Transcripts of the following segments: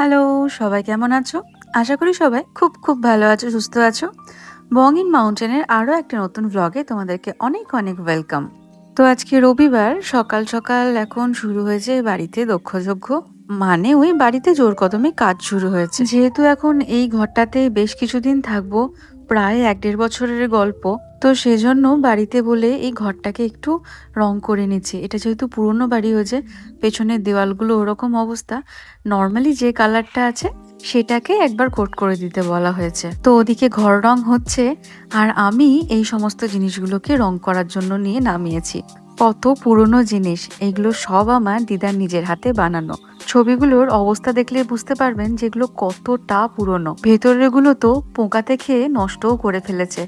Hello, সবাই কেমন আছো? আশা করি সবাই খুব খুব ভালো আছো, সুস্থ আছো। বং ইন মাউন্টেনের আরও একটা নতুন ভ্লগে তোমাদেরকে অনেক অনেক ওয়েলকাম তো আজকে রবিবার, সকাল সকাল এখন শুরু হয়েছে বাড়িতে দক্ষযজ্ঞ। মানে ওই বাড়িতে জোর কদমে কাজ শুরু হয়েছে। যেহেতু এখন এই ঘরটাতে বেশ কিছুদিন থাকব, প্রায় এক দেড় বছরের গল্প তো সেজন্য বাড়িতে বলে এই ঘরটাকে একটু রং করে নিচ্ছি। এটা যেহেতু পুরনো বাড়ি হয়েছে, পেছনের দেওয়ালগুলো ওরকম অবস্থা। নর্মালি যে কালারটা আছে, সেটাকে একবার কোট করে দিতে বলা হয়েছে। তো ওদিকে ঘর রং হচ্ছে, আর আমি এই সমস্ত জিনিসগুলোকে রং করার জন্য নিয়ে নামিয়েছি। কত পুরনো জিনিস, এগুলো সব আমার দিদার নিজের হাতে বানানো। ছবিগুলোর অবস্থা দেখলে বুঝতে পারবেন যেগুলো কতটা পুরনো। ভেতরেরগুলো তো পোকাতে খেয়ে নষ্টও করে ফেলেছে।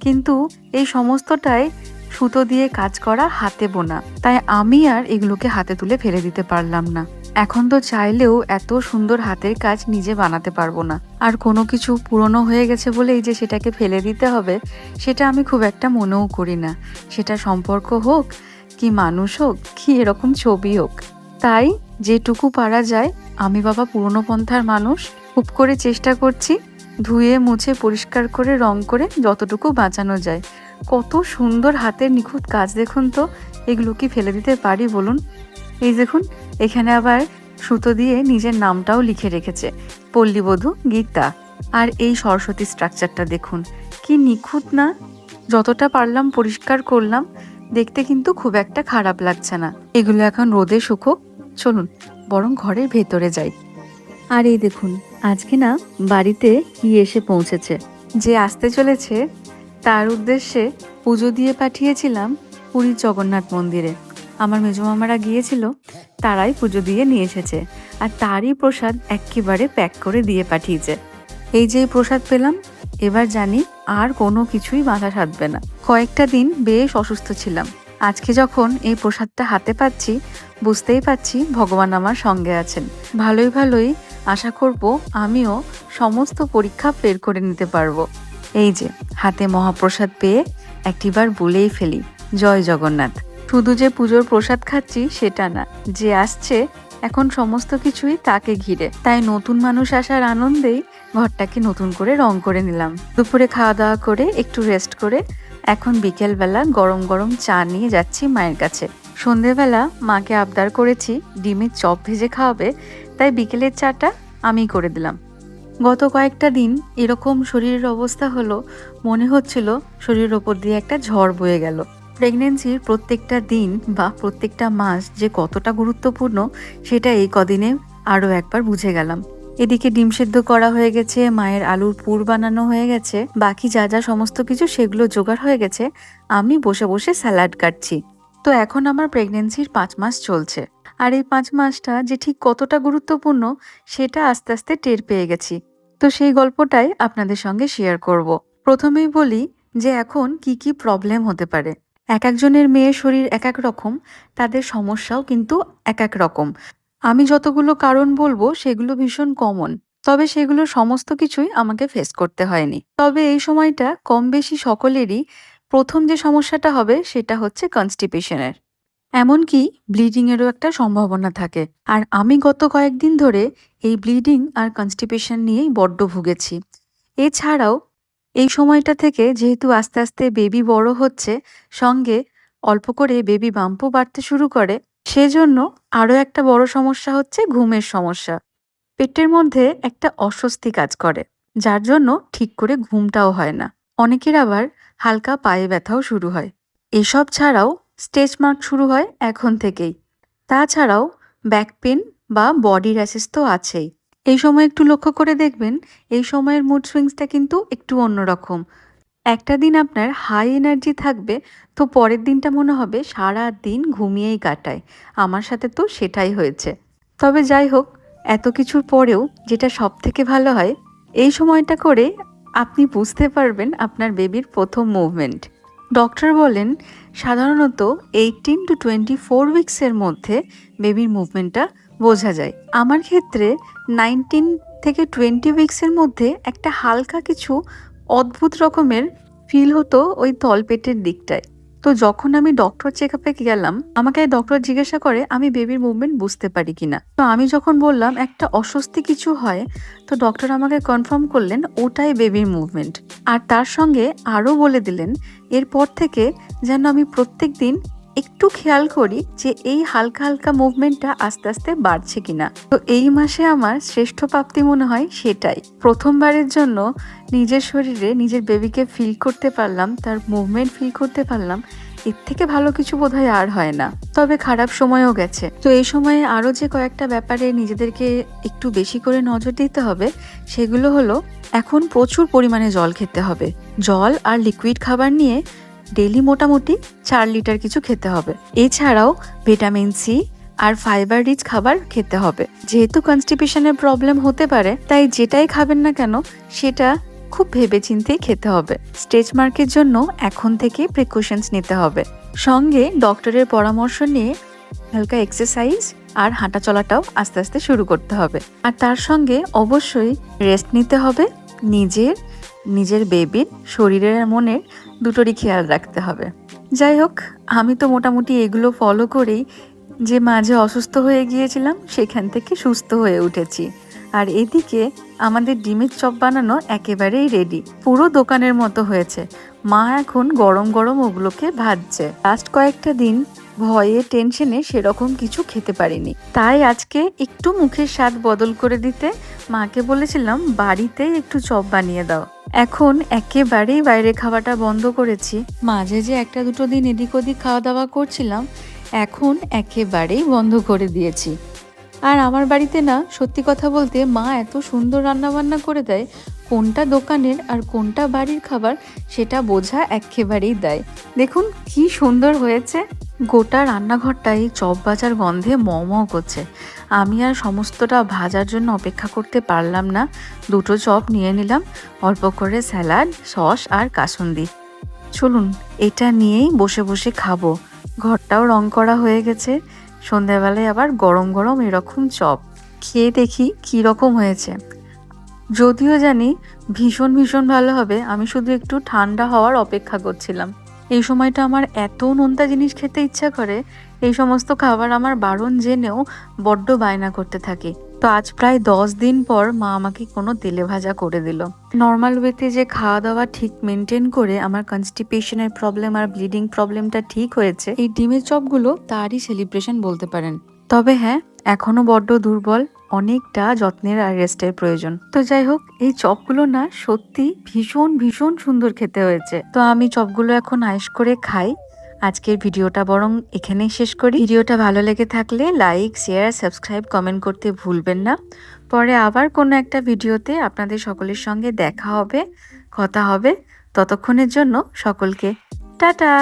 কিন্তু এই সমস্তটাই সুতো দিয়ে কাজ করা হাতে বোনা। তাই আমি আর এগুলোকে হাতে তুলে ফেলে দিতে পারলাম না। এখন তো চাইলেও এত সুন্দর হাতের কাজ নিজে বানাতে পারব না। আর কোনো কিছু পুরনো হয়ে গেছে বলেই যে সেটাকে ফেলে দিতে হবে, সেটা আমি খুব একটা মনেও করি না। সেটা সম্পর্ক হোক কি মানুষ হোক, কি এরকম ছবি হোক। তাই যেটুকু পারা যায়, আমি বাবা পুরনো পন্থার মানুষ, খুব করে চেষ্টা করছি ধুয়ে, মুছে, পরিষ্কার করে, রং করে যতটুকু বাঁচানো যায়। কত সুন্দর হাতের নিখুঁত কাজ দেখুন তো, এগুলো কি ফেলে দিতে পারি বলুন? এই দেখুন, এখানে আবার সুতো দিয়ে নিজের নামটাও লিখে রেখেছে, পল্লীবধূ গীতা। আর এই সরস্বতী স্ট্রাকচারটা দেখুন, কি নিখুঁত না? যতটা পারলাম পরিষ্কার করলাম দেখতে কিন্তু খুব একটা খারাপ লাগছে না। এগুলো এখন রোদে শুকোক চলুন, বরং ঘরের ভেতরে যাই। আর এই দেখুন, আজকে না বাড়িতে কি এসে পৌঁছেছে। যে আসতে চলেছে, তার উদ্দেশ্যে পুজো দিয়ে পাঠিয়েছিলাম পুরীর জগন্নাথ মন্দিরে। আমার মেজমামারা গিয়েছিল, তারাই পুজো দিয়ে নিয়ে এসেছে। আর তারই প্রসাদ একেবারে প্যাক করে দিয়ে পাঠিয়েছে। এই যে প্রসাদ পেলাম এবার জানি আর কোনো কিছুই মাথা সাধবে না। কয়েকটা দিন বেশ অসুস্থ ছিলাম। আজকে যখন এই প্রসাদটা হাতে পাচ্ছি, বুঝতেই পাচ্ছি ভগবান আমার সঙ্গে আছেন। ভালোই ভালোই আশা করব আমিও সমস্ত পরীক্ষা বের করে নিতে পারব। এই যে, হাতে মহাপ্রসাদ পেয়ে একটিবার বলেই ফেলি, জয় জগন্নাথ। শুধু যে পুজোর প্রসাদ খাচ্ছি সেটা না, যে আসছে এখন সমস্ত কিছুই তাকে ঘিরে। তাই নতুন মানুষ আসার আনন্দেই ঘরটাকে নতুন করে রং করে নিলাম। দুপুরে খাওয়া দাওয়া করে, একটু রেস্ট করে, এখন বিকেলবেলা গরম গরম চা নিয়ে যাচ্ছি মায়ের কাছে। সন্ধেবেলা মাকে আবদার করেছি, ডিমের চপ ভেজে খাওয়াবে, তাই বিকেলের চাটা আমি করে দিলাম। গত কয়েকটা দিন এরকম শরীরের অবস্থা হলো, মনে হচ্ছিল শরীরের ওপর দিয়ে একটা ঝড় বয়ে গেল। প্রেগনেন্সির প্রত্যেকটা দিন বা প্রত্যেকটা মাস যে কতটা গুরুত্বপূর্ণ, সেটা এই কদিনে আরও একবার বুঝে গেলাম। এদিকে ডিম সেদ্ধ করা হয়ে গেছে, মায়ের আলুর পুর বানানো হয়ে গেছে, বাকি যা যা সমস্ত কিছু সেগুলো জোগাড় হয়ে গেছে, আমি বসে বসে স্যালাড কাটছি। তো এখন আমার প্রেগনেন্সির পাঁচ মাস চলছে। আর এই পাঁচ মাসটা যে ঠিক কতটা গুরুত্বপূর্ণ, সেটা আস্তে আস্তে টের পেয়ে গেছি। তো সেই গল্পটাই আপনাদের সঙ্গে শেয়ার করব। প্রথমেই বলি যে এখন কি কি প্রবলেম হতে পারে। এক একজনের মেয়ের শরীর এক এক রকম, তাদের সমস্যাও কিন্তু এক এক রকম। আমি যতগুলো কারণ বলব, সেগুলো ভীষণ কমন তবে সেগুলো সমস্ত কিছুই আমাকে ফেস করতে হয়নি। তবে এই সময়টা কম বেশি সকলেরই প্রথম যে সমস্যাটা হবে, সেটা হচ্ছে কনস্টিপেশনের এমনকি ব্লিডিংয়েরও একটা সম্ভাবনা থাকে। আর আমি গত কয়েকদিন ধরে এই ব্লিডিং আর কনস্টিপেশন নিয়েই বড্ড ভুগেছি। এছাড়াও এই সময়টা থেকে যেহেতু আস্তে আস্তে বেবি বড় হচ্ছে, সঙ্গে অল্প করে বেবি বাম্পও বাড়তে শুরু করে, সেজন্য আরও একটা বড় সমস্যা হচ্ছে ঘুমের সমস্যা। পেটের মধ্যে একটা অস্বস্তি কাজ করে, যার জন্য ঠিক করে ঘুমটাও হয় না। অনেকের আবার হালকা পায়ে ব্যথাও শুরু হয়। এসব ছাড়াও স্টেজ মার্ক শুরু হয় এখন থেকেই। তাছাড়াও ব্যাক পেন বা বডি র্যাশেস তো আছেই। এই সময় একটু লক্ষ্য করে দেখবেন, এই সময়ের মুড সুইংসটা কিন্তু একটু অন্যরকম। একটা দিন আপনার হাই এনার্জি থাকবে, তো পরের দিনটা মনে হবে সারা দিন ঘুমিয়েই কাটায়। আমার সাথে তো সেটাই হয়েছে। তবে যাই হোক, এত কিছুর পরেও যেটা সব থেকে ভালো হয়, এই সময়টা করে আপনি বুঝতে পারবেন আপনার বেবির প্রথম মুভমেন্ট ডক্টর বলেন, সাধারণত এইটিন টু টোয়েন্টি ফোর উইক্সের মধ্যে বেবির মুভমেন্টটা বোঝা যায়। আমার ক্ষেত্রে নাইনটিন থেকে টোয়েন্টি উইক্সের মধ্যে একটা হালকা কিছু অদ্ভুত রকমের ফিল হতো ওই তলপেটের দিকটায়। তো যখন আমি ডক্টর চেক আপে গেলাম, আমাকে ডক্টর জিজ্ঞাসা করে, আমি বেবির মুভমেন্ট বুঝতে পারি কিনা? তো আমি যখন বললাম, একটা অস্বস্তি কিছু হয়, তো ডক্টর আমাকে কনফার্ম করলেন, ওটাই বেবির মুভমেন্ট আর তার সঙ্গে আরও বলে দিলেন, এরপর থেকে যেন আমি প্রত্যেক দিন একটু খেয়াল করি যে এই হালকা হালকা মুভমেন্টটা আস্তে আস্তে বাড়ছে কিনা। তো এই মাসে আমার শ্রেষ্ঠ প্রাপ্তি মনে হয় সেটাই। প্রথমবারের জন্য নিজের শরীরে নিজের বেবিকে ফিল করতে পারলাম, তার মুভমেন্ট ফিল করতে পারলাম, এর থেকে ভালো কিছু বোধহয় আর হয় না। তবে খারাপ সময়ও গেছে। তো এই সময়ে আরও যে কয়েকটা ব্যাপারে নিজেদেরকে একটু বেশি করে নজর দিতে হবে, সেগুলো হলো এখন প্রচুর পরিমাণে জল খেতে হবে। জল আর লিকুইড খাবার নিয়ে ডেলি মোটামুটি চার লিটার কিছু খেতে হবে। এছাড়াও ভিটামিন সি আর ফাইবার রিচ খাবার খেতে হবে। যেহেতু কনস্টিপেশনের প্রবলেম হতে পারে, তাই যেটাই খাবেন না কেন, সেটা খুব ভেবেচিন্তেই খেতে হবে। স্টেজ মার্কের জন্য এখন থেকে প্রিকশনস নিতে হবে। সঙ্গে ডক্টরের পরামর্শ নিয়ে হালকা এক্সারসাইজ আর হাঁটা চলাটাও আস্তে আস্তে শুরু করতে হবে। আর তার সঙ্গে অবশ্যই রেস্ট নিতে হবে, নিজের নিজের বেবির শরীরের মনের দুটোরই খেয়াল রাখতে হবে। যাই হোক আমি তো মোটামুটি এগুলো ফলো করেই যে মাঝে অসুস্থ হয়ে গিয়েছিলাম, সেখান থেকে সুস্থ হয়ে উঠেছি। আর এদিকে আমাদের ডিমের চপ বানানো একেবারেই রেডি পুরো দোকানের মতো হয়েছে। মা এখন গরম গরম ওগুলোকে ভাজছে। লাস্ট কয়েকটা দিন ভয়ে টেনশনে সেরকম কিছু খেতে পারিনি। তাই আজকে একটু মুখের স্বাদ বদল করে দিতে মাকে বলেছিলাম বাড়িতেই একটু চপ বানিয়ে দাও। এখন একেবারেই বাইরে খাওয়াটা বন্ধ করেছি। মাঝে যে একটা দুটো দিন এদিক ওদিক খাওয়া দাওয়া করছিলাম, এখন একেবারেই বন্ধ করে দিয়েছি। আর আমার বাড়িতে না, সত্যি কথা বলতে মা এত সুন্দর রান্না বান্না করে দেয়, কোনটা দোকানের আর কোনটা বাড়ির খাবার, সেটা বোঝা একেবারেই দেয়। দেখুন কি সুন্দর হয়েছে। গোটা রান্নাঘরটাই চপ ভাজার গন্ধে ম করছে। আমি আর সমস্তটা ভাজার জন্য অপেক্ষা করতে পারলাম না। দুটো চপ নিয়ে নিলাম, অল্প করে স্যালাড, সস আর কাসুন্দি। চলুন, এটা নিয়েই বসে বসে খাব। ঘরটাও রং করা হয়ে গেছে। সন্ধ্যাবেলায় আবার গরম গরম এরকম চপ। খেয়ে দেখি কী রকম হয়েছে। যদিও জানি ভীষণ ভীষণ ভালো হবে, আমি শুধু একটু ঠান্ডা হওয়ার অপেক্ষা করছিলাম। এই সময়টা আমার এত নোনতা জিনিস খেতে ইচ্ছা করে, এই সমস্ত খাবার আমার বারণ জেনেও বড্ড বায়না করতে থাকি। তো আজ প্রায় দশ দিন পর মা আমাকে কোনো তেলে ভাজা করে দিল। নর্মাল ওয়েতে যে খাওয়া দাওয়া ঠিক মেনটেন করে আমার কনস্টিপেশনের প্রবলেম আর ব্লিডিং প্রবলেমটা ঠিক হয়েছে, এই ডিমের চপগুলো তারই সেলিব্রেশন বলতে পারেন। তবে হ্যাঁ এখনও বড্ড দুর্বল। অনেকটা যত্নের আর রেস্টের প্রয়োজন। তো যাই হোক এই চপগুলো না সত্যি ভীষণ ভীষণ সুন্দর খেতে হয়েছে। তো আমি চপগুলো এখন আয়েস করে খাই। আজকের ভিডিওটা বরং এখানেই শেষ করি। ভিডিওটা ভালো লেগে থাকলে লাইক, শেয়ার, সাবস্ক্রাইব কমেন্ট করতে ভুলবেন না। পরে আবার কোনো একটা ভিডিওতে আপনাদের সকলের সঙ্গে দেখা হবে, কথা হবে। ততক্ষণের জন্য সকলকে টাটা!